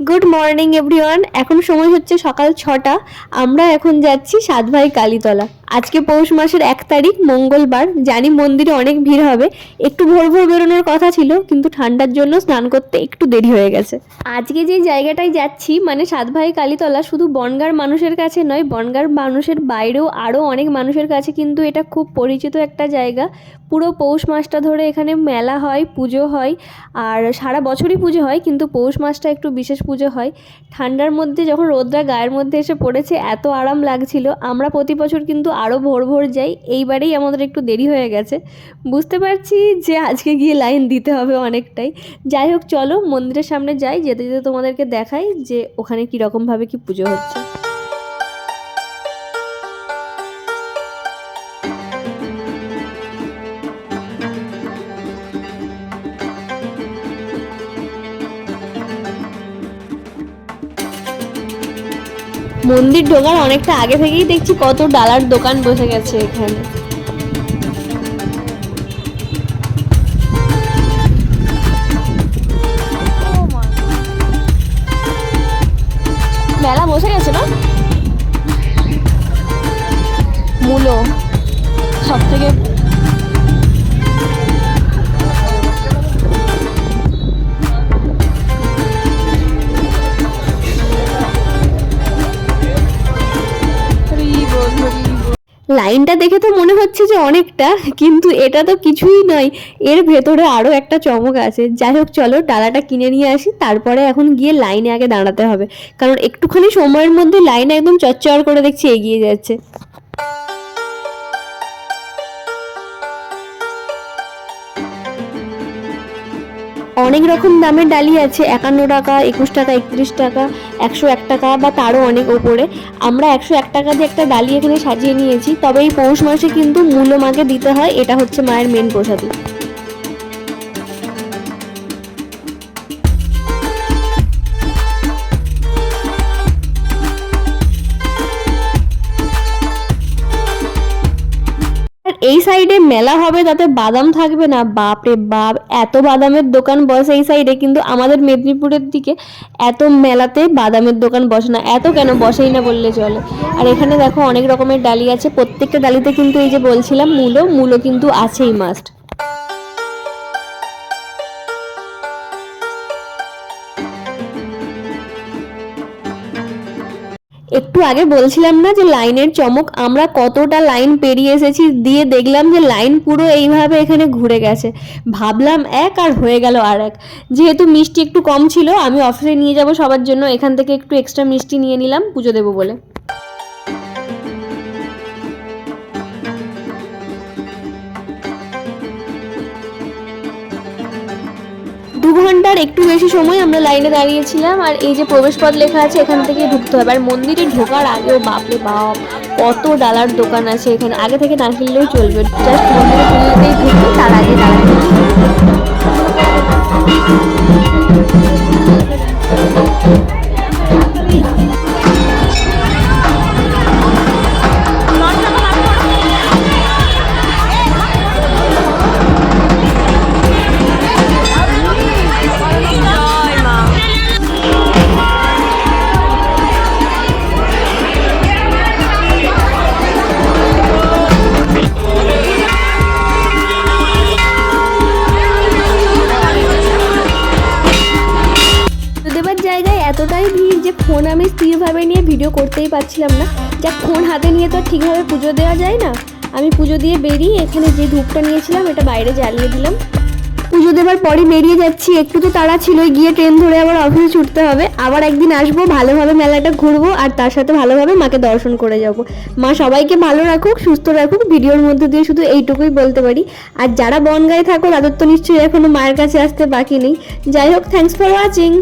Good morning everyone এখন সময় হচ্ছে সকাল ছটা। আমরা এখন যাচ্ছি সাত ভাই কালীতলা। আজকে পৌষ মাসের এক তারিখ, মঙ্গলবার। জানি মন্দিরে অনেক ভিড় হবে। একটু ভোর ভোর বেরোনোর কথা ছিল, কিন্তু ঠান্ডার জন্য স্নান করতে একটু দেরি হয়ে গেছে। আজকে যে জায়গাটায় যাচ্ছি মানে সাতভাই কালীতলা, শুধু বনগার মানুষের কাছে নয়, বনগার মানুষের বাইরেও আরও অনেক মানুষের কাছে কিন্তু এটা খুব পরিচিত একটা জায়গা। পুরো পৌষ মাসটা ধরে এখানে মেলা হয়, পুজো হয়, আর সারা বছরই পুজো হয়, কিন্তু পৌষ মাসটা একটু বিশেষ পুজো হয়। ঠান্ডার মধ্যে যখন রোদরা গায়ের মধ্যে এসে পড়েছে, এত আরাম লাগছিল। আমরা প্রতি বছর কিন্তু আরও ভোর ভোর যাই। এইবারেই আমাদের একটু দেরি হয়ে গেছে। বুঝতে পারছি যে আজকে গিয়ে লাইন দিতে হবে অনেকটাই। যাই হোক, চলো মন্দিরের সামনে যাই, যেতে যেতে তোমাদেরকে দেখাই যে ওখানে কীরকমভাবে কি পুজো হচ্ছে। মন্দির ঢোকার অনেকটা আগে থেকেই দেখছি কত ডালার দোকান বসে গেছে এখানে। মেলা বসে গেছে না? মূলো সব থেকে লাইনটা দেখে তো মনে হচ্ছে যে অনেকটা, কিন্তু এটা তো কিছুই নয়। এর ভেতরে আরও একটা চমক আছে। যাই হোক, চলো ডালাটা কিনে নিয়ে আসি, তারপরে এখন গিয়ে লাইনে আগে দাঁড়াতে হবে। কারণ একটুখানি সময়ের মধ্যে লাইন একদম চচ্চর করে দেখছি এগিয়ে যাচ্ছে। অনেক রকম দামের ডালি আছে, একান্ন টাকা, একুশ টাকা, একত্রিশ টাকা, একশো এক টাকা বা তারও অনেক ওপরে। আমরা একশো এক টাকা দিয়ে একটা ডালি এখানে সাজিয়ে নিয়েছি, তবে এই পৌষ মাসে কিন্তু মূল্য মাকে দিতে হয়, এটা হচ্ছে মায়ের মেন প্রসাদী। এই সাইডে মেলা হবে, তাতে বাদাম থাকবে না। বাপ রে বাপ, এত বাদামের দোকান বসে এই সাইডে কিন্তু আমাদের মেদিনীপুরের দিকে এত মেলাতে বাদামের দোকান বসে না। এত কেন বসেই না বললে চলে। আর এখানে দেখো অনেক রকমের ডালি আছে। প্রত্যেকটা ডালিতে কিন্তু এই যে বলছিলাম, মূলো মূলো কিন্তু আছেই মাস্ট একটু আগে বলছিলাম না যে লাইনের চমক, আমরা কতটা লাইন পেরিয়ে এসেছি, দিয়ে দেখলাম যে লাইন পুরো এইভাবে এখানে ঘুরে গেছে। ভাবলাম এক আর হয়ে গেল আর এক। যেহেতু মিষ্টি একটু কম ছিল, আমি অফিসে নিয়ে যাব, সবার জন্য এখান থেকে একটু এক্সট্রা মিষ্টি নিয়ে নিলাম, পুজো দেবো বলে। ঘণ্টার একটু বেশি সময় আমরা লাইনে দাঁড়িয়েছিলাম, আর এই যে প্রবেশপথ লেখা আছে এখান থেকে ঢুকতে হবে। আর মন্দিরে ঢোকার আগেও, বাপরে বাপ, কত ডালার দোকান আছে এখানে। আগে থেকে না কিনলেও চলবে। জাস্ট মন্দিরে ঢুকবে, তার আগে দাঁড়াতে দেবার ফোন আমি স্থিরভাবে নিয়ে ভিডিও করতেই পারছিলাম না। যা ফোন হাতে নিয়ে তো ঠিকভাবে পুজো দেওয়া যায় না। আমি পুজো দিয়ে বেরিয়ে এখানে যে ধূপটা নিয়েছিলাম, এটা বাইরে জ্বালিয়ে দিলাম। পুজো দেবার পরই বেরিয়ে যাচ্ছি। একটু তো তাড়া ছিল, গিয়ে ট্রেন ধরে আবার অফিসে ছুটতে হবে। আবার একদিন আসব, ভালোভাবে মেলাটা ঘুরবো, আর তার সাথে ভালোভাবে মাকে দর্শন করে যাব। মা সবাইকে ভালো রাখুক, সুস্থ রাখুক, ভিডিওর মধ্যে দিয়ে শুধু এইটুকুই বলতে পারি। আর যারা বনগায়ে থাকো, তাদের তো নিশ্চয়ই এখনও মায়ের কাছে আসতে বাকি নেই। যাই হোক থ্যাংকস ফর ওয়াচিং